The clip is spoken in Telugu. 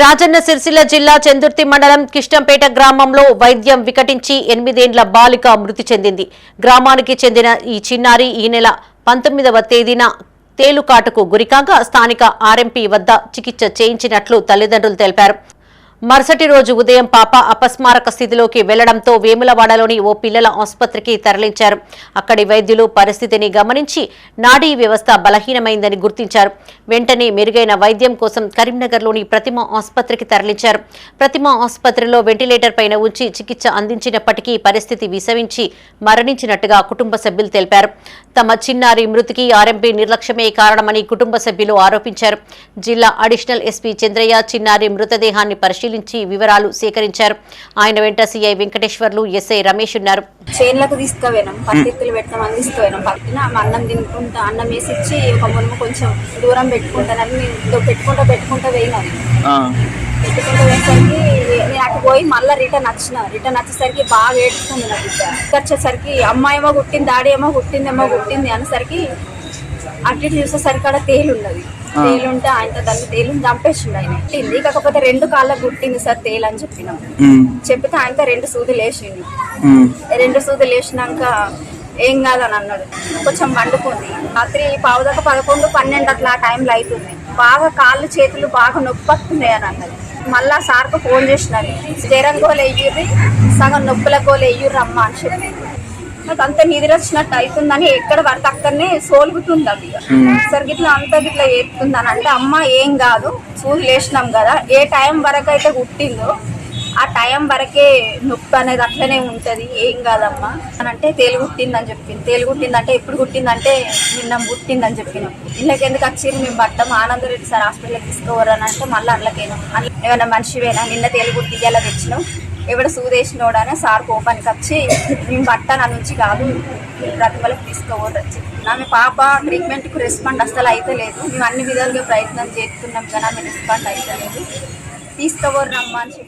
రాజన్న సిరిసిల్ల జిల్లా చందుర్తి మండలం కిష్టంపేట గ్రామంలో వైద్యం వికటించి ఎనిమిదేండ్ల బాలిక మృతి చెందింది. గ్రామానికి చెందిన ఈ చిన్నారి ఈ నెల పంతొమ్మిదవ తేదీన తేలుకాటుకు గురికాగా స్థానిక ఆర్ఎంపీ వద్ద చికిత్స చేయించినట్లు తల్లిదండ్రులు తెలిపారు. మరుసటి రోజు ఉదయం పాప అపస్మారక స్థితిలోకి వెళ్ళడంతో వేములవాడలోని ఓ పిల్లల ఆసుపత్రికి తరలించారు. అక్కడి వైద్యులు పరిస్థితిని గమనించి నాడీ వ్యవస్థ బలహీనమైందని గుర్తించారు. వెంటనే మెరుగైన వైద్యం కోసం కరీంనగర్లోని ప్రతిమ ఆసుపత్రికి తరలించారు. ప్రతిమ ఆసుపత్రిలో వెంటిలేటర్ పైన ఉంచి చికిత్స అందించినప్పటికీ పరిస్థితి విసవించి మరణించినట్టుగా కుటుంబ సభ్యులు తెలిపారు. తమ చిన్నారి మృతికి ఆర్ఎంపీ నిర్లక్ష్యమే కారణమని కుటుంబ సభ్యులు ఆరోపించారు. జిల్లా అడిషనల్ ఎస్పీ చంద్రయ్య చిన్నారి మృతదేహాన్ని పరిశీలించి వివరాలు సేకరించారు. ఆయన వెంట సీఐ వెంకటేశ్వర్లు ఎస్ఐ రమేష్ ఉన్నారు. చేన్లకు తీసుకుపోయినాం పత్తిత్తులు పెట్టామని తీసుకుపోయినాం. పట్టిన అన్నం తినుకుంటా అన్నం వేసి ఇచ్చి ఒక మునుము కొంచెం దూరం పెట్టుకుంటానని నేను పెట్టుకుంటా పెట్టుకుంటా పోయినాను ఆ, పెట్టుకుంటూ పోయేసరికి నేను అటు పోయి మళ్ళీ రిటర్న్ వచ్చిన. రిటర్న్ వచ్చేసరికి బాగా ఏడుస్తుంది నా బిడ్డ. వచ్చేసరికి అమ్మాయి ఏమో కుట్టింది డాడీ ఏమో కుట్టిందేమో కుట్టింది అనేసరికి అటు ఇటు చూసేసరికి అక్కడ తేలు ఉన్నది తేలు ఉంటే ఆయనతో దాన్ని తేలుని చంపేసిండు ఆయన. కుట్టింది కాకపోతే రెండు కాళ్ళకు కుట్టింది సార్ తేలు అని చెప్పినాం. ఉమ్, చెప్పితే ఆయనతో రెండు సూదులు వేసిండు. రెండు సూదులు వేసినాక ఏం కాదని అన్నాడు. కొంచెం వండుకుంది రాత్రి పావుదాకా పదకొండు పన్నెండు అట్లా ఆ టైంలో అవుతుంది బాగా కాళ్ళు చేతులు బాగా నొప్పి వస్తున్నాయి అని అన్నది మళ్ళా సార్కు ఫోన్ చేసినది జ్వరం గోలు సగం నొప్పుల గోలు వెయ్యుర్రి అమ్మ అని చెప్పి. నాకు అంత నిద్ర వచ్చినట్టు అవుతుందని ఎక్కడ పడితే అక్కడనే సోలుగుతుంది అవి సరే గిట్లా అంత గిట్లా అని అంటే అమ్మ ఏం కాదు సూదులు వేసినాం కదా. ఏ టైం వరకు అయితే కుట్టిందో ఆ టైం వరకే నొప్పి అనేది అట్లనే ఉంటది. ఏం కాదమ్మా? అని అంటే తేలు కుట్టిందని చెప్పింది. తేలు కుట్టిందంటే ఎప్పుడు కుట్టిందంటే నిన్న కుట్టిందని చెప్పినాం. ఇళ్ళకి ఎందుకు వచ్చిర్రు? మేము పట్టాం ఆనందరెడ్డి సార్ హాస్పిటల్కి తీసుకోవరు అని అంటే మళ్ళీ అందులోకేనా? ఏమైనా మనిషివేనా? నిన్న తేలు కుట్టి ఇలా తెచ్చినాం. ఎవడ సూదేసినోడనే సార్ కోపానికి వచ్చి మేము పట్టాను నుంచి కాదు రతిమలకు తీసుకోవరు చెప్పి. ఆమె పాప ట్రీట్మెంట్కి రెస్పాండ్ అస్సలు అయితే లేదు మేము అన్ని విధాలుగా ప్రయత్నం చేస్తున్నాం కానీ ఆమె రెస్పాండ్ అయితే లేదు తీసుకోవరు రమ్మా అని చెప్పి